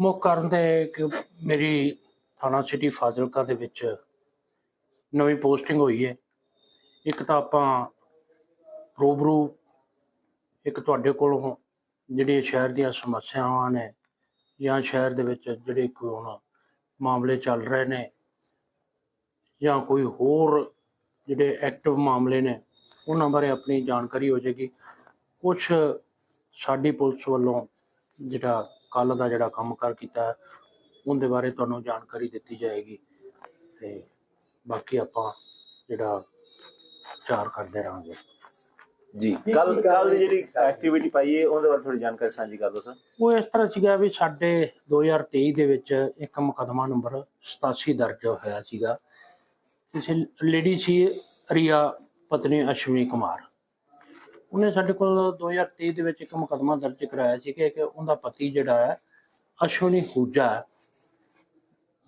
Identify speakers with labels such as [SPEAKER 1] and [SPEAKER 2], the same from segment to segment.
[SPEAKER 1] ਮੁੱਖ ਕਾਰਨ ਤਾਂ ਇਹ ਕਿ ਮੇਰੀ ਥਾਣਾ ਸਿਟੀ ਫਾਜ਼ਿਲਕਾ ਦੇ ਵਿੱਚ ਨਵੀਂ ਪੋਸਟਿੰਗ ਹੋਈ ਹੈ। ਇੱਕ ਤਾਂ ਆਪਾਂ ਰੂਬਰੂ ਇੱਕ ਤੁਹਾਡੇ ਕੋਲੋਂ ਜਿਹੜੇ ਸ਼ਹਿਰ ਦੀਆਂ ਸਮੱਸਿਆਵਾਂ ਨੇ ਜਾਂ ਸ਼ਹਿਰ ਦੇ ਵਿੱਚ ਜਿਹੜੇ ਕੋਈ ਹੁਣ ਮਾਮਲੇ ਚੱਲ ਰਹੇ ਨੇ ਜਾਂ ਕੋਈ ਹੋਰ ਜਿਹੜੇ ਐਕਟਿਵ ਮਾਮਲੇ ਨੇ, ਉਹਨਾਂ ਬਾਰੇ ਆਪਣੀ ਜਾਣਕਾਰੀ ਹੋ ਜਾਏਗੀ। ਕੁਝ ਸਾਡੀ ਪੁਲਿਸ ਵੱਲੋਂ ਜਿਹੜਾ ਕੱਲ ਦਾ ਜਿਹੜਾ ਕੰਮਕਾਰ ਕੀਤਾ ਹੈ, ਉਹਦੇ ਬਾਰੇ ਤੁਹਾਨੂੰ ਜਾਣਕਾਰੀ ਦਿੱਤੀ ਜਾਏਗੀ। ਤੇ ਬਾਕੀ ਆਪਾਂ ਜਿਹੜਾ ਚਾਰ ਕਰਦੇ ਰਹਾਂਗੇ।
[SPEAKER 2] ਜੀ ਕੱਲ ਕੱਲ ਦੀ ਜਿਹੜੀ ਐਕਟੀਵਿਟੀ ਪਾਈ ਹੈ ਉਹਦੇ ਬਾਰੇ ਥੋੜੀ ਜਾਣਕਾਰੀ ਸਾਂਝੀ ਕਰ ਦਿਓ ਸਰ।
[SPEAKER 1] ਉਹ ਇਸ ਤਰ੍ਹਾਂ ਸੀਗਾ ਵੀ ਸਾਡੇ 2023 ਦੇ ਵਿੱਚ ਇੱਕ ਮੁਕੱਦਮਾ ਨੰਬਰ 87 ਦਰਜ ਹੋਇਆ ਸੀਗਾ। ਕਿਸੇ ਲੇਡੀ ਸੀ ਰੀਆ ਪਤਨੀ ਅਸ਼ਵਨੀ ਕੁਮਾਰ। ਉਹਨੇ ਸਾਡੇ ਕੋਲ 2023 ਦੇ ਵਿੱਚ ਇੱਕ ਮੁਕੱਦਮਾ ਦਰਜ ਕਰਾਇਆ ਸੀ ਕਿ ਉਹਦਾ ਪਤੀ ਜਿਹੜਾ ਹੈ, ਅਸ਼ਵਨੀ ਹੂਜਾ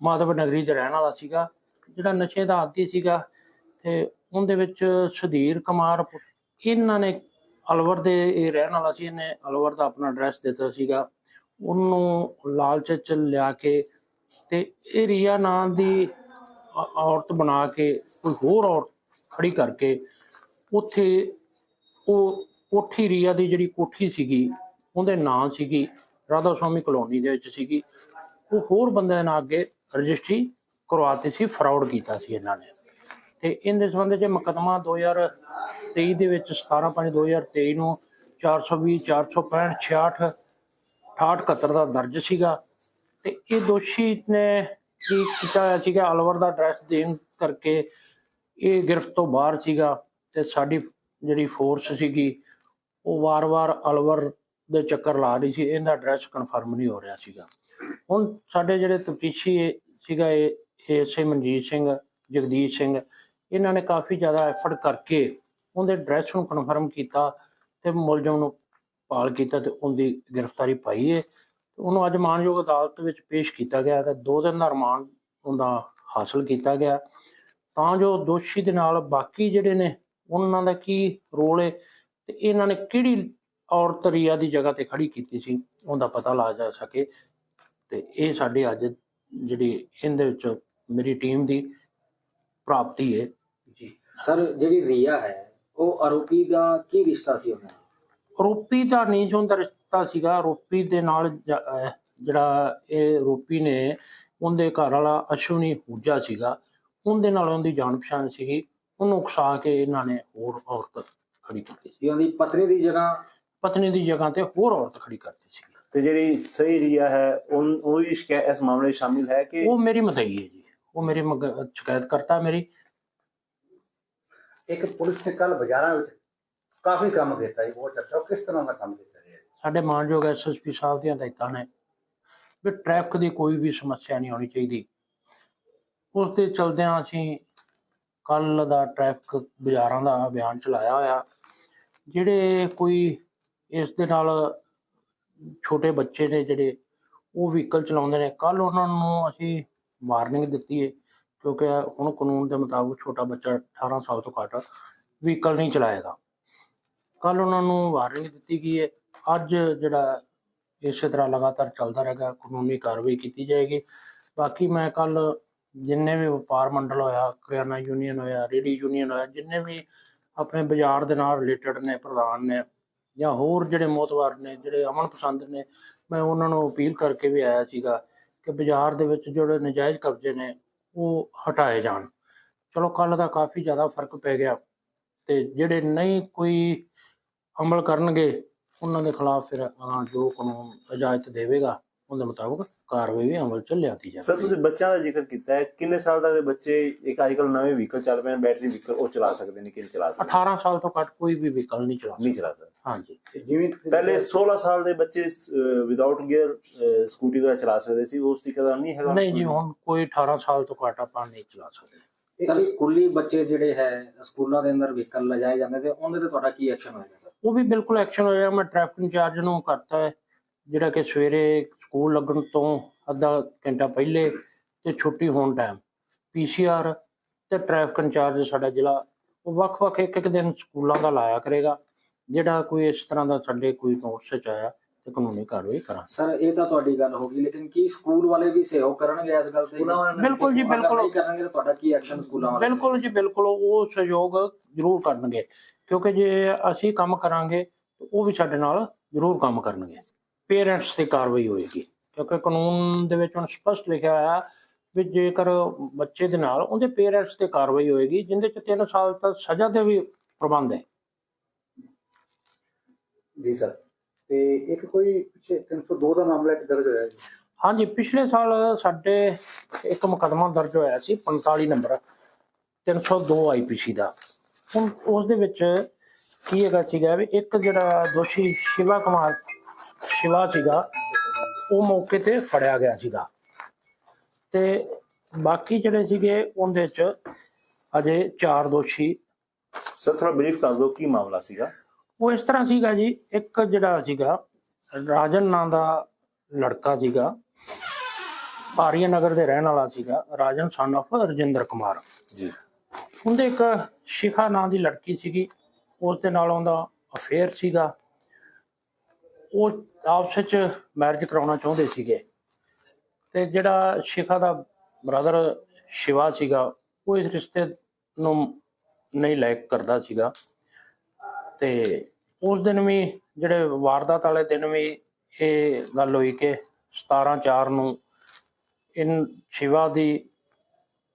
[SPEAKER 1] ਮਾਧਵ ਨਗਰੀ ਦਾ ਰਹਿਣ ਵਾਲਾ ਸੀਗਾ, ਜਿਹੜਾ ਨਸ਼ੇ ਦਾ ਆਦੀ ਸੀਗਾ ਤੇ ਉਹਦੇ ਵਿੱਚ ਸੁਧੀਰ ਕੁਮਾਰ ਇਹਨਾਂ ਨੇ ਅਲਵਰ ਦੇ ਇਹ ਰਹਿਣ ਵਾਲਾ ਸੀ, ਇਹਨੇ ਅਲਵਰ ਦਾ ਆਪਣਾ ਐਡਰੈਸ ਦਿੱਤਾ ਸੀਗਾ। ਉਹਨੂੰ ਲਾਲਚ ਚ ਲਿਆ ਕੇ ਤੇ ਇਹ ਰੀਆ ਨਾਂ ਦੀ ਔਰਤ ਬਣਾ ਕੇ, ਕੋਈ ਹੋਰ ਔਰਤ ਖੜੀ ਕਰਕੇ ਉੱਥੇ ਉਹ ਕੋਠੀ ਰੀਆ ਦੀ ਜਿਹੜੀ ਕੋਠੀ ਸੀਗੀ, ਉਹਦੇ ਨਾਂ ਸੀਗੀ ਰਾਧਾ ਸਵਾਮੀ ਕਲੋਨੀ ਦੇ ਵਿੱਚ ਸੀਗੀ। ਉਹ ਹੋਰ ਬੰਦਿਆਂ ਦੇ ਨਾਂ ਅੱਗੇ ਰਜਿਸਟਰੀ ਕਰਵਾਤੀ ਸੀ, ਫਰਾਡ ਕੀਤਾ ਸੀ ਇਹਨਾਂ ਨੇ। ਤੇ ਇਹਦੇ ਸੰਬੰਧ ਚ ਮੁਕੱਦਮਾ 2023 ਦੇ ਵਿੱਚ 17 5 2023 ਨੂੰ 420 465 66 68 ਦਾ ਦਰਜ ਸੀਗਾ। ਤੇ ਇਹ ਦੋਸ਼ੀ ਨੇ ਕੀ ਕੀਤਾ ਹੋਇਆ ਸੀਗਾ, ਅਲਵਰ ਦਾ ਐਡਰੈਸ ਦੇਣ ਕਰਕੇ ਇਹ ਗ੍ਰਿਫਤ ਤੋਂ ਬਾਹਰ ਸੀਗਾ ਤੇ ਸਾਡੀ ਜਿਹੜੀ ਫੋਰਸ ਸੀਗੀ, ਉਹ ਵਾਰ-ਵਾਰ ਅਲਵਰ ਦੇ ਚੱਕਰ ਲਾ ਰਹੀ ਸੀ, ਇਹਦਾ ਐਡਰੈਸ ਕਨਫਰਮ ਨਹੀਂ ਹੋ ਰਿਹਾ ਸੀਗਾ। ਹੁਣ ਸਾਡੇ ਜਿਹੜੇ ਤਫਤੀਸ਼ੀ ਸੀਗਾ, ਇਹ ਐਸਏ ਮਨਜੀਤ ਸਿੰਘ, ਜਗਦੀਸ਼ ਸਿੰਘ, ਇਹਨਾਂ ਨੇ ਕਾਫੀ ਜ਼ਿਆਦਾ ਐਫਰਟ ਕਰਕੇ ਉਹਦੇ ਐਡਰੈਸ ਨੂੰ ਕਨਫਰਮ ਕੀਤਾ ਤੇ ਮੁਲਜ਼ਮ ਨੂੰ ਭਾਲ ਕੀਤਾ ਤੇ ਉਹਦੀ ਗ੍ਰਿਫਤਾਰੀ ਪਾਈ ਹੈ ਉਹਨੂੰ ਅੱਜ ਮਾਨਯੋਗ ਅਦਾਲਤ ਵਿੱਚ ਪੇਸ਼ ਕੀਤਾ ਗਿਆ ਤੇ ਦੋ ਦਿਨ ਦਾ ਰਿਮਾਂਡ ਉਹਦਾ ਹਾਸਲ ਕੀਤਾ ਗਿਆ। ਤਾਂ ਜੋ ਦੋਸ਼ੀ ਦੇ ਨਾਲ ਬਾਕੀ ਜਿਹੜੇ ਨੇ ਉਹਨਾਂ ਦਾ ਕੀ ਰੋਲ ਹੈ ਤੇ ਇਹਨਾਂ ਨੇ ਕਿਹੜੀ ਔਰਤ ਰੀਆ ਦੀ ਜਗ੍ਹਾ ਤੇ ਖੜੀ ਕੀਤੀ ਸੀ? ਉਹਦਾ ਪਤਾ ਲਾ ਜਾ ਸਕੇ। ਤੇ ਇਹ ਸਾਡੇ ਅੱਜ ਜਿਹੜੀ ਇਹਦੇ ਵਿੱਚ ਮੇਰੀ ਟੀਮ ਦੀ ਪ੍ਰਾਪਤੀ ਹੈ ਜੀ।
[SPEAKER 3] ਸਰ ਜਿਹੜੀ ਰੀਆ ਹੈ ਉਹ ਆਰੋਪੀ ਦਾ ਕੀ ਰਿਸ਼ਤਾ ਸੀ ਉਹਨਾਂ ਨਾਲ
[SPEAKER 1] ਰੂਪੀ ਦਾ ਨਹੀਂ ਸੀ ਉਹਦਾ ਰਿਸ਼ਤਾ ਸੀਗਾ। ਰੂਪੀ ਦੇ ਨਾਲ ਜਿਹੜਾ ਇਹ ਰੂਪੀ ਨੇ ਉਹਦੇ ਘਰ ਵਾਲਾ ਅਸ਼ਵਨੀ ਹੂਜਾ ਸੀਗਾ। ਉਹਦੇ ਨਾਲ ਉਹਦੀ ਜਾਣ ਪਛਾਣ ਸੀਗੀ। ਉਹਨੂੰ ਉਕਸਾ ਕੇ ਇਹਨਾਂ ਨੇ ਹੋਰ ਔਰਤ ਖੜੀ ਕੀਤੀ ਸੀ।
[SPEAKER 3] ਉਹਦੀ ਪਤਨੀ ਦੀ ਜਗ੍ਹਾ
[SPEAKER 1] ਪਤਨੀ ਦੀ ਜਗ੍ਹਾ ਤੇ ਹੋਰ ਔਰਤ ਖੜੀ ਕਰਤੀ ਸੀ।
[SPEAKER 2] ਤੇ ਜਿਹੜੀ ਸਹੀ ਰੀਆ ਹੈ ਉਨ- ਉਹ ਵੀ ਸ਼ਿਕਾਇਤ ਇਸ ਮਾਮਲੇ ਸ਼ਾਮਿਲ ਹੈ ਕਿ
[SPEAKER 1] ਉਹ ਮੇਰੀ ਮਤਈ ਹੈ ਜੀ। ਉਹ ਮੇਰੀ ਸ਼ਿਕਾਇਤ ਕਰਤਾ ਮੇਰੀ।
[SPEAKER 4] ਇੱਕ ਪੁਲਿਸ ਨੇ ਕੱਲ ਬਾਜ਼ਾਰਾਂ ਵਿੱਚ ਕਾਫੀ ਕੰਮ ਕੀਤਾ ਜੀ ਬਹੁਤ ਅੱਛਾ। ਕਿਸ ਤਰ੍ਹਾਂ ਦਾ ਕੰਮ ਕੀਤਾ ਜੀ?
[SPEAKER 1] ਸਾਡੇ ਮਾਨਯੋਗ ਐਸਐਸਪੀ ਸਾਹਿਬ ਦੀਆਂ ਹਦਾਇਤਾਂ ਨੇ। ਵੀ ਟ੍ਰੈਫਿਕ ਦੀ ਕੋਈ ਵੀ ਸਮੱਸਿਆ ਨਹੀਂ ਹੋਣੀ ਚਾਹੀਦੀ। ਉਸ ਦੇ ਚਲਦਿਆਂ ਅਸੀਂ ਕੱਲ ਦਾ ਟ੍ਰੈਫਿਕ ਬਾਜ਼ਾਰਾਂ ਦਾ ਅਭਿਆਨ ਚਲਾਇਆ ਹੋਇਆ। ਜਿਹੜੇ ਕੋਈ ਇਸ ਦੇ ਨਾਲ ਛੋਟੇ ਬੱਚੇ ਨੇ ਜਿਹੜੇ, ਉਹ ਵਹੀਕਲ ਚਲਾਉਂਦੇ ਨੇ। ਕੱਲ ਉਹਨਾਂ ਨੂੰ ਅਸੀਂ ਵਾਰਨਿੰਗ ਦਿੱਤੀ ਹੈ ਕਿਉਂਕਿ ਹੁਣ ਕਾਨੂੰਨ ਦੇ ਮੁਤਾਬਕ ਛੋਟਾ ਬੱਚਾ 18 ਸਾਲ ਤੋਂ ਘੱਟ ਵਹੀਕਲ ਨਹੀਂ ਚਲਾਏਗਾ। ਕੱਲ ਉਹਨਾਂ ਨੂੰ ਵਾਰਨਿੰਗ ਦਿੱਤੀ ਗਈ ਹੈ ਅੱਜ ਜਿਹੜਾ ਇਸੇ ਤਰ੍ਹਾਂ ਲਗਾਤਾਰ ਚੱਲਦਾ ਰਹੇਗਾ, ਕਾਨੂੰਨੀ ਕਾਰਵਾਈ ਕੀਤੀ ਜਾਏਗੀ। ਬਾਕੀ ਮੈਂ ਕੱਲ ਜਿੰਨੇ ਵੀ ਵਪਾਰ ਮੰਡਲ ਹੋਇਆ, ਕਰਿਆਨਾ ਯੂਨੀਅਨ ਹੋਇਆ ਰੇਡੀ ਯੂਨੀਅਨ ਹੋਇਆ, ਜਿੰਨੇ ਵੀ ਆਪਣੇ ਬਾਜ਼ਾਰ ਦੇ ਨਾਲ ਰਿਲੇਟਡ ਨੇ, ਪ੍ਰਧਾਨ ਨੇ ਜਾਂ ਹੋਰ ਜਿਹੜੇ ਮੋਤਵਾਰ ਨੇ, ਜਿਹੜੇ ਅਮਨ ਪਸੰਦ ਨੇ, ਮੈਂ ਉਹਨਾਂ ਨੂੰ ਅਪੀਲ ਕਰਕੇ ਵੀ ਆਇਆ ਸੀਗਾ ਕਿ ਬਾਜ਼ਾਰ ਦੇ ਵਿੱਚ ਜਿਹੜੇ ਨਜਾਇਜ਼ ਕਬਜ਼ੇ ਨੇ, ਉਹ ਹਟਾਏ ਜਾਣ। ਚਲੋ ਕੱਲ ਦਾ ਕਾਫੀ ਜ਼ਿਆਦਾ ਫ਼ਰਕ ਪੈ ਗਿਆ ਤੇ ਜਿਹੜੇ ਨਹੀਂ ਕੋਈ ਅਮਲ ਕਰਨਗੇ, ਉਹਨਾਂ ਦੇ ਖਿਲਾਫ ਫਿਰ ਅਗਾਂਹ ਜੋ ਕਾਨੂੰਨ ਇਜਾਜ਼ਤ ਦੇਵੇਗਾ। ਉਹਦੇ ਮੁਤਾਬਕ ਕਾਰਵਾਈ ਵੀ ਅਮਲ ਚ ਲਿਆਤੀ
[SPEAKER 2] ਸਰ
[SPEAKER 1] ਜਾਵੇਗੀ
[SPEAKER 2] ਤੁਸੀਂ ਬੱਚਿਆਂ ਦਾ ਜ਼ਿਕਰ ਕੀਤਾ ਹੈ। ਕਿੰਨੇ ਸਾਲ ਤੱਕ ਦੇ ਬੱਚੇ ਇੱਕ ਅੱਜਕੱਲ ਨਵੇਂ ਵਹੀਕਲ ਚੱਲ ਪਏ ਨੇ ਬੈਟਰੀ ਵਹੀਕਲ ਉਹ ਚਲਾ ਸਕਦੇ ਨੇ ਕਿ ਨਹੀਂ ਚਲਾ ਸਕਦੇ
[SPEAKER 1] 18 ਸਾਲ ਤੋਂ ਘੱਟ ਕੋਈ ਵੀ ਵਹੀਕਲ ਨਹੀਂ ਚਲਾ
[SPEAKER 2] ਨਹੀਂ ਚਲਾ ਸਕਦੇ।
[SPEAKER 1] ਹਾਂਜੀ।
[SPEAKER 4] ਜਿਵੇਂ
[SPEAKER 2] ਪਹਿਲੇ 16 ਸਾਲ ਦੇ ਬੱਚੇ ਵਿਦਆਊਟ ਗੇਅਰ ਸਕੂਟੀ ਦਾ ਚਲਾ ਸਕਦੇ ਸੀ ਉਸ ਤਰੀਕੇ ਦਾ ਨਹੀਂ ਹੈਗਾ।
[SPEAKER 1] ਨਹੀਂ ਜੀ ਹੁਣ ਕੋਈ 18 ਸਾਲ ਤੋਂ ਘੱਟ ਆਪਾਂ ਨਹੀਂ ਚਲਾ ਸਕਦੇ।
[SPEAKER 3] ਸਰ ਸਕੂਲੀ ਬੱਚੇ ਜਿਹੜੇ ਹੈ ਸਕੂਲਾਂ ਦੇ ਅੰਦਰ ਵਹੀਕਲ ਲਜਾਏ ਜਾਂਦੇ ਤੇ ਉਹਦੇ ਤੇ ਤੁਹਾਡਾ ਕੀ ਐਕਸ਼ਨ ਹੋਏਗਾ ਸਰ
[SPEAKER 1] ਉਹ ਵੀ ਬਿਲਕੁਲ ਐਕਸ਼ਨ ਹੋਇਆ ਮੈਂ ਟ੍ਰੈਫਿਕ ਇੰਚਾਰਜ ਨੂੰ ਕਰਤਾ ਹੈ। ਜਿਹੜਾ ਕਿ ਸਵੇਰੇ ਸਕੂਲ ਲੱਗਣ ਤੋਂ ਅੱਧਾ ਘੰਟਾ ਪਹਿਲੇ ਤੇ ਛੁੱਟੀ ਹੋਣ ਟਾਈਮ ਪੀਸੀਆਰ ਤੇ ਟ੍ਰੈਫਿਕ ਇੰਚਾਰਜ ਸਾਡਾ ਜ਼ਿਲ੍ਹਾ ਉਹ ਵੱਖ-ਵੱਖ ਇੱਕ ਇੱਕ ਦਿਨ ਸਕੂਲਾਂ ਦਾ ਲਾਇਆ ਕਰੇਗਾ ਜਿਹੜਾ ਕੋਈ ਇਸ ਤਰ੍ਹਾਂ ਦਾ ਸਾਡੇ ਕੋਈ ਨੋਟਿਸ ਚ ਆਇਆ ਤੇ ਕਾਨੂੰਨੀ ਕਾਰਵਾਈ ਕਰਾਂਗੇ।
[SPEAKER 3] ਸਰ ਇਹ ਤਾਂ ਤੁਹਾਡੀ ਗੱਲ ਹੋ ਗਈ ਲੇਕਿਨ ਕੀ ਸਕੂਲ ਵਾਲੇ ਵੀ ਸਹਿਯੋਗ ਕਰਨਗੇ ਇਸ ਗੱਲ ਤੇ?
[SPEAKER 1] ਬਿਲਕੁਲ ਜੀ ਬਿਲਕੁਲ।
[SPEAKER 3] ਨਹੀਂ ਕਰਨਗੇ ਤਾਂ ਤੁਹਾਡਾ ਕੀ ਐਕਸ਼ਨ ਸਕੂਲਾਂ ਵਾਲੇ
[SPEAKER 1] ਬਿਲਕੁਲ ਜੀ ਬਿਲਕੁਲ ਉਹ ਸਹਿਯੋਗ ਜ਼ਰੂਰ ਕਰਨਗੇ ਕਿਉਂਕਿ ਜੇ ਅਸੀਂ ਕੰਮ ਕਰਾਂਗੇ ਤਾਂ ਉਹ ਵੀ ਸਾਡੇ ਨਾਲ ਜ਼ਰੂਰ ਕੰਮ ਕਰਨਗੇ। ਪੇਰੈਂਟਸ ਤੇ ਕਾਰਵਾਈ ਹੋਏਗੀ। ਕਿਉਂਕਿ ਕਾਨੂੰਨ ਦੇ ਵਿੱਚ ਹੁਣ ਸਪਸ਼ਟ ਲਿਖਿਆ ਹੋਇਆ ਵੀ ਜੇਕਰ ਬੱਚੇ ਦੇ ਨਾਲ ਉਹਦੇ ਪੇਰੈਂਟਸ ਤੇ ਕਾਰਵਾਈ ਹੋਏਗੀ ਜਿੰਦੇ ਚ 3 ਸਾਲ ਤੱਕ ਸਜ਼ਾ ਦੇ ਵੀ ਪ੍ਰਬੰਧ ਹੈ।
[SPEAKER 4] ਜੀ ਸਰ ਤੇ ਇੱਕ ਕੋਈ ਪਿੱਛੇ 302 ਦਾ ਮਾਮਲਾ ਇੱਕ ਦਰਜ ਹੋਇਆ ਜੀ?
[SPEAKER 1] ਹਾਂਜੀ ਪਿਛਲੇ ਸਾਲ ਸਾਡੇ ਇੱਕ ਮੁਕੱਦਮਾ ਦਰਜ ਹੋਇਆ ਸੀ 45 ਨੰਬਰ 302 ਆਈਪੀਸੀ ਦਾ। ਹੁਣ ਉਸ ਦੇ ਵਿੱਚ ਕੀ ਹੈਗਾ ਸੀਗਾ ਵੀ ਇੱਕ ਜਿਹੜਾ ਦੋਸ਼ੀ ਸ਼ਿਵਾ ਕੁਮਾਰ ਸ਼ਿਵਾ ਸੀਗਾ ਉਹ ਮੌਕੇ ਤੇ ਫੜਿਆ ਗਿਆ ਸੀਗਾ। ਤੇ ਬਾਕੀ ਜਿਹੜੇ ਸੀਗੇ ਉਹਦੇ ਵਿੱਚ ਅਜੇ ਚਾਰ ਦੋਸ਼ੀ।
[SPEAKER 2] ਸਰ ਥੋੜਾ ਬਰੀਫ ਕਰ ਦਿਓ ਕੀ ਮਾਮਲਾ ਸੀਗਾ?
[SPEAKER 1] ਉਹ ਇਸ ਤਰ੍ਹਾਂ ਸੀਗਾ ਜੀ ਇੱਕ ਜਿਹੜਾ ਸੀਗਾ ਰਾਜਨ ਨਾਂ ਦਾ ਲੜਕਾ ਸੀਗਾ ਆਰੀਆ ਨਗਰ ਦੇ ਰਹਿਣ ਵਾਲਾ ਸੀਗਾ ਰਾਜਨ ਸਨ of ਰਜਿੰਦਰ ਕੁਮਾਰ।
[SPEAKER 2] ਜੀ।
[SPEAKER 1] ਉਹਦੇ ਇੱਕ ਸ਼ਿਖਾ ਨਾਂ ਦੀ ਲੜਕੀ ਸੀਗੀ ਉਸ ਦੇ ਨਾਲ ਉਹਦਾ ਅਫੇਅਰ ਸੀਗਾ। ਉਹ ਆਪਸ ਵਿੱਚ ਮੈਰਿਜ ਕਰਾਉਣਾ ਚਾਹੁੰਦੇ ਸੀਗੇ। ਤੇ ਜਿਹੜਾ ਸ਼ਿਖਾ ਦਾ ਬ੍ਰਦਰ ਸ਼ਿਵਾ ਸੀਗਾ, ਉਹ ਇਸ ਰਿਸ਼ਤੇ ਨੂੰ ਨਹੀਂ ਲਾਇਕ ਕਰਦਾ ਸੀਗਾ। ਤੇ ਉਸ ਦਿਨ ਵੀ ਜਿਹੜੇ ਵਾਰਦਾਤ ਵਾਲੇ ਦਿਨ ਵੀ ਇਹ ਗੱਲ ਹੋਈ ਕਿ 17 4 ਨੂੰ ਇਨ ਸ਼ਿਵਾ ਦੀ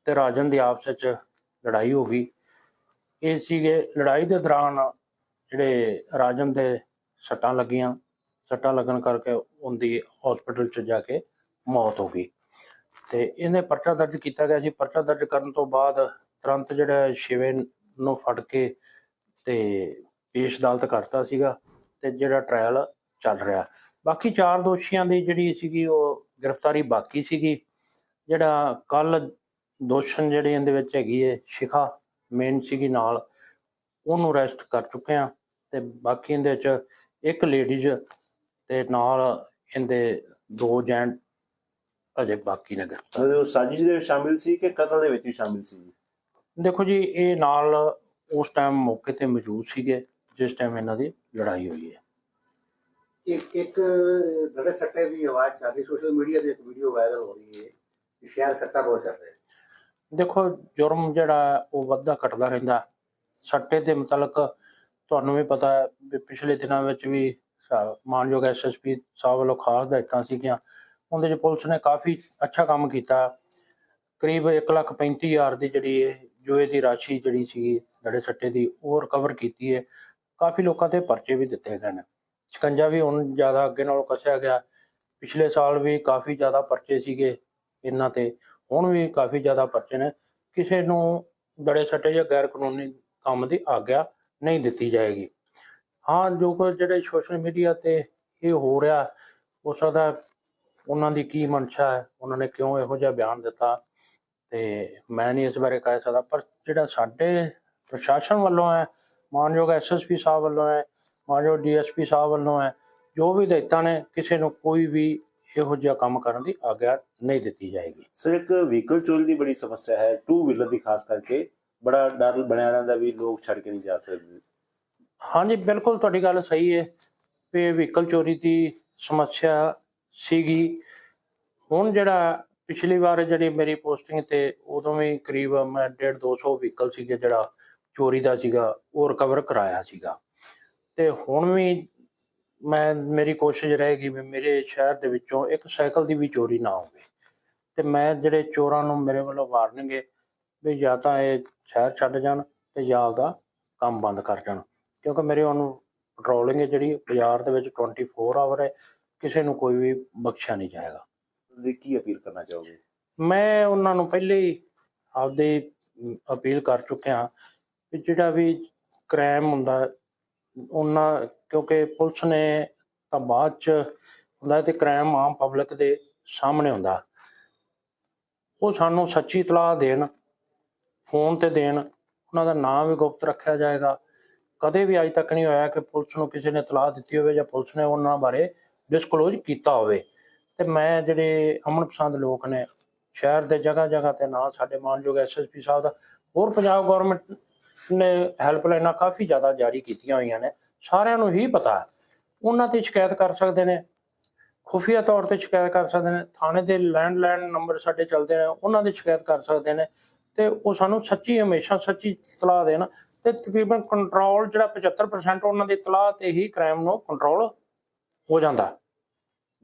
[SPEAKER 1] ਤੇ ਰਾਜਨ ਦੀ ਆਪਸ ਵਿੱਚ ਲੜਾਈ ਹੋ ਗਈ। ਇਹ ਸੀਗੇ, ਲੜਾਈ ਦੇ ਦੌਰਾਨ ਜਿਹੜੇ ਰਾਜਨ ਦੇ ਸੱਟਾਂ ਲੱਗੀਆਂ। ਸੱਟਾਂ ਲੱਗਣ ਕਰਕੇ ਉਹਦੀ ਹਸਪੀਟਲ 'ਚ ਜਾ ਕੇ ਮੌਤ ਹੋ ਗਈ। ਤੇ ਇਹਨੇ ਪਰਚਾ ਦਰਜ ਕੀਤਾ ਗਿਆ ਸੀ। ਪਰਚਾ ਦਰਜ ਕਰਨ ਤੋਂ ਬਾਅਦ ਤੁਰੰਤ ਜਿਹੜਾ ਸ਼ਿਵੇ ਨੂੰ ਫੜ ਕੇ ਤੇ ਪੇਸ਼ ਅਦਾਲਤ ਕਰਤਾ ਸੀਗਾ ਤੇ ਜਿਹੜਾ ਟ੍ਰਾਇਲ ਚੱਲ ਰਿਹਾ। ਬਾਕੀ ਚਾਰ ਦੋਸ਼ੀਆਂ ਦੀ ਜਿਹੜੀ ਸੀਗੀ ਉਹ ਗ੍ਰਿਫਤਾਰੀ ਬਾਕੀ ਸੀਗੀ। ਜਿਹੜਾ ਕੱਲ ਦੋਸ਼ਣ ਜਿਹੜੇ ਇਹਦੇ ਵਿੱਚ ਹੈਗੀ ਹੈ ਸ਼ਿਖਾ ਮੇਨ ਸੀਗੀ ਨਾਲ, ਉਹਨੂੰ ਅਰੈਸਟ ਕਰ ਚੁੱਕੇ ਆ। ਤੇ ਬਾਕੀ ਇਹਦੇ ਵਿੱਚ ਇੱਕ ਲੇਡੀਜ਼ ਤੇ ਨਾਲ ਇਹਦੇ ਦੋ ਜੈਂਟ ਅਜੇ ਬਾਕੀ ਨੇ ਗ੍ਰਿਫਤਾਰ।
[SPEAKER 2] ਉਹ ਸਾਜ਼ਿਸ਼ ਦੇ ਵਿੱਚ ਸ਼ਾਮਿਲ ਸੀ ਕਿ ਕਤਲ ਦੇ ਵਿੱਚ ਵੀ ਸ਼ਾਮਿਲ ਸੀ?
[SPEAKER 1] ਦੇਖੋ ਜੀ ਇਹ ਨਾਲ ਉਸ ਟਾਈਮ ਮੌਕੇ ਤੇ ਮੌਜੂਦ ਸੀਗੇ ਜਿਸ ਟਾਈਮ ਇਹਨਾਂ ਦੀ ਲੜਾਈ ਹੋਈ ਹੈ।
[SPEAKER 4] ਇੱਕ ਇੱਕ ਗੜੇ ਸੱਟੇ ਦੀ ਆਵਾਜ਼ ਚੱਲ ਰਹੀ ਸੋਸ਼ਲ ਮੀਡੀਆ ਤੇ ਇੱਕ ਵੀਡੀਓ ਵਾਇਰਲ ਹੋ ਰਹੀ ਹੈ ਕਿ ਸ਼ਹਿਰ ਸੱਟਾ ਬਹੁਤ ਚੱਲ ਰਿਹਾ
[SPEAKER 1] ਦੇਖੋ ਜੁਰਮ ਜਿਹੜਾ ਹੈ ਉਹ ਵੱਧਦਾ ਘਟਦਾ ਰਹਿੰਦਾ। ਸੱਟੇ ਦੇ ਮੁਤਲਕ ਤੁਹਾਨੂੰ ਵੀ ਪਤਾ ਹੈ ਵੀ ਪਿਛਲੇ ਦਿਨਾਂ ਵਿੱਚ ਵੀ ਮਾਨਯੋਗ ਐਸਐਸਪੀ ਸਾਹਿਬ ਵੱਲੋਂ ਖਾਸ ਹਦਾਇਤਾਂ ਸੀਗੀਆਂ। ਉਹਦੇ ਚ ਪੁਲਿਸ ਨੇ ਕਾਫੀ ਅੱਛਾ ਕੰਮ ਕੀਤਾ। ਕਰੀਬ 1,35,000 ਦੀ ਜਿਹੜੀ ਇਹ ਜੂਏ ਦੀ ਰਾਸ਼ੀ ਜਿਹੜੀ ਸੀਗੀ ਲੜੇ ਸੱਟੇ ਦੀ ਉਹ ਰਿਕਵਰ ਕੀਤੀ ਹੈ। ਕਾਫੀ ਲੋਕਾਂ ਤੇ ਪਰਚੇ ਵੀ ਦਿੱਤੇ ਗਏ ਨੇ। ਸ਼ਿਕੰਜਾ ਵੀ ਹੁਣ ਜ਼ਿਆਦਾ ਅੱਗੇ ਨਾਲੋਂ ਕੱਸਿਆ ਗਿਆ। ਪਿਛਲੇ ਸਾਲ ਵੀ ਕਾਫੀ ਜ਼ਿਆਦਾ ਪਰਚੇ ਸੀਗੇ ਇਹਨਾਂ ਤੇ। ਹੁਣ ਵੀ ਕਾਫੀ ਜ਼ਿਆਦਾ ਪਰਚੇ ਨੇ। ਕਿਸੇ ਨੂੰ ਬੜੇ ਸੱਟੇ ਜਾਂ ਗੈਰ ਕਾਨੂੰਨੀ ਕੰਮ ਦੀ ਆਗਿਆ ਨਹੀਂ ਦਿੱਤੀ ਜਾਏਗੀ। ਹਾਂ, ਜੋ ਕੁਝ ਜਿਹੜੇ ਸੋਸ਼ਲ ਮੀਡੀਆ ਤੇ ਇਹ ਹੋ ਰਿਹਾ ਹੋ ਸਕਦਾ ਉਹਨਾਂ ਦੀ ਕੀ ਮਨਸ਼ਾ ਹੈ, ਉਹਨਾਂ ਨੇ ਕਿਉਂ ਇਹੋ ਜਿਹਾ ਬਿਆਨ ਦਿੱਤਾ? ਤੇ ਮੈਂ ਨਹੀਂ ਇਸ ਬਾਰੇ ਕਹਿ ਸਕਦਾ, ਪਰ ਜਿਹੜਾ ਸਾਡੇ ਪ੍ਰਸ਼ਾਸਨ ਵੱਲੋਂ ਹੈ, ਮਾਨਯੋਗ ਐਸਐਸਪੀ ਸਾਹਿਬ ਵੱਲੋਂ ਹੈ, ਮਾਨਯੋਗ ਡੀਐਸਪੀ ਸਾਹਿਬ ਵੱਲੋਂ ਹੈ, ਜੋ ਵੀ ਹਦਾਇਤਾਂ ਨੇ ਕਿਸੇ ਨੂੰ ਕੋਈ ਵੀ ਇਹੋ ਜਿਹਾ ਕੰਮ ਕਰਨ ਦੀ ਆਗਿਆ ਨਹੀਂ ਦਿੱਤੀ ਜਾਏਗੀ।
[SPEAKER 2] ਸਰ ਇੱਕ ਵਹੀਕਲ ਚੋਰੀ ਦੀ ਬੜੀ ਸਮੱਸਿਆ ਹੈ ਟੂ ਵੀਲਰ ਦੀ ਖਾਸ ਕਰਕੇ, ਬੜਾ ਡਰ ਬਣਿਆ ਰਹਿੰਦਾ ਵੀ ਲੋਕ ਛੱਡ ਕੇ ਨਹੀਂ ਜਾ ਸਕਦੇ।
[SPEAKER 1] ਹਾਂਜੀ, ਬਿਲਕੁਲ ਤੁਹਾਡੀ ਗੱਲ ਸਹੀ ਹੈ ਵੀ ਵਹੀਕਲ ਚੋਰੀ ਦੀ ਸਮੱਸਿਆ ਸੀਗੀ। ਹੁਣ ਜਿਹੜਾ ਪਿਛਲੀ ਵਾਰ ਜਿਹੜੀ ਮੇਰੀ ਪੋਸਟਿੰਗ ਤੇ ਉਦੋਂ ਵੀ ਕਰੀਬ ਮੈਂ 1.5 200 ਵਹੀਕਲ ਸੀਗੇ ਜਿਹੜਾ ਚੋਰੀ ਦਾ ਸੀਗਾ, ਉਹ ਰਿਕਵਰ ਕਰਾਇਆ ਸੀਗਾ। ਤੇ ਹੁਣ ਵੀ ਮੈਂ, ਮੇਰੀ ਕੋਸ਼ਿਸ਼ ਰਹੇਗੀ ਵੀ ਮੇਰੇ ਸ਼ਹਿਰ ਦੇ ਵਿੱਚੋਂ ਇੱਕ ਸਾਈਕਲ ਦੀ ਵੀ ਚੋਰੀ ਨਾ ਹੋਵੇ। ਤੇ ਮੈਂ ਜਿਹੜੇ ਚੋਰਾਂ ਨੂੰ ਮੇਰੇ ਵੱਲੋਂ ਵਾਰਨਿੰਗ ਹੈ ਵੀ ਜਾਂ ਤਾਂ ਇਹ ਸ਼ਹਿਰ ਛੱਡ ਜਾਣ ਤੇ ਜਾਂ ਆਪਦਾ ਕੰਮ ਬੰਦ ਕਰ ਜਾਣ। ਕਿਉਂਕਿ ਮੇਰੇ ਉਹਨੂੰ ਪੈਟਰੋਲਿੰਗ ਹੈ ਜਿਹੜੀ ਬਾਜ਼ਾਰ ਦੇ ਵਿੱਚ 24 ਆਵਰ ਹੈ ਕਿਸੇ ਨੂੰ ਕੋਈ ਵੀ ਬਖਸ਼ਿਆ ਨਹੀਂ ਜਾਏਗਾ।
[SPEAKER 2] ਦੀ ਕੀ ਅਪੀਲ ਕਰਨਾ ਚਾਹੋਗੇ?
[SPEAKER 1] ਮੈਂ ਉਹਨਾਂ ਨੂੰ ਪਹਿਲੇ ਹੀ ਆਪਦੇ ਅਪੀਲ ਕਰ ਚੁੱਕਿਆ ਵੀ ਜਿਹੜਾ ਵੀ ਕ੍ਰਾਈਮ ਹੁੰਦਾ ਉਹਨਾਂ ਕਿਉਂਕਿ ਪੁਲਿਸ ਨੇ ਤਾਂ ਬਾਅਦ ਚ ਹੁੰਦਾ ਤੇ ਕ੍ਰਾਈਮ ਆਮ ਪਬਲਿਕ ਦੇ ਸਾਹਮਣੇ ਹੁੰਦਾ। ਉਹ ਸਾਨੂੰ ਸੱਚੀ ਇਤਲਾਹ ਦੇਣ ਫੋਨ ਤੇ ਦੇਣ ਉਹਨਾਂ ਦਾ ਨਾਮ ਵੀ ਗੁਪਤ ਰੱਖਿਆ ਜਾਏਗਾ। ਕਦੇ ਵੀ ਅੱਜ ਤੱਕ ਨਹੀਂ ਹੋਇਆ ਕਿ ਪੁਲਿਸ ਨੂੰ ਕਿਸੇ ਨੇ ਇਤਲਾਹ ਦਿੱਤੀ ਹੋਵੇ ਜਾਂ ਪੁਲਿਸ ਨੇ ਉਹਨਾਂ ਬਾਰੇ ਡਿਸਕਲੋਜ਼ ਕੀਤਾ ਹੋਵੇ। ਤੇ ਮੈਂ ਜਿਹੜੇ ਅਮਨ ਪਸੰਦ ਲੋਕ ਨੇ, ਸ਼ਹਿਰ ਦੇ ਜਗ੍ਹਾ ਜਗ੍ਹਾ ਤੇ ਨਾਲ ਸਾਡੇ ਮਾਨਯੋਗ ਐਸਐਸਪੀ ਸਾਹਿਬ ਦਾ, ਹੋਰ ਪੰਜਾਬ ਗਵਰਨਮੈਂਟ ਨੇ ਹੈਲਪਲਾਈਨਾਂ ਕਾਫੀ ਜ਼ਿਆਦਾ ਜਾਰੀ ਕੀਤੀਆਂ ਹੋਈਆਂ ਨੇ। ਸਾਰਿਆਂ ਨੂੰ ਹੀ ਪਤਾ ਹੈ। ਉਹਨਾਂ ਤੇ ਸ਼ਿਕਾਇਤ ਕਰ ਸਕਦੇ ਨੇ, ਖੁਫੀਆ ਤੌਰ ਤੇ ਸ਼ਿਕਾਇਤ ਕਰ ਸਕਦੇ ਨੇ, ਥਾਣੇ ਦੇ ਲੈਂਡਲਾਈਨ ਨੰਬਰ ਸਾਡੇ ਚੱਲਦੇ ਨੇ, ਉਹਨਾਂ ਦੀ ਸ਼ਿਕਾਇਤ ਕਰ ਸਕਦੇ ਨੇ। ਤੇ ਉਹ ਸਾਨੂੰ ਸੱਚੀ, ਹਮੇਸ਼ਾ ਸੱਚੀ ਤਲਾਹ ਦੇਣ। ਤੇ ਤਕਰੀਬਨ ਕੰਟਰੋਲ ਜਿਹੜਾ 75% ਉਹਨਾਂ ਦੀ ਇਤਲਾਹ ਤੇ ਹੀ ਕ੍ਰਾਈਮ ਨੂੰ ਕੰਟਰੋਲ ਹੋ ਜਾਂਦਾ।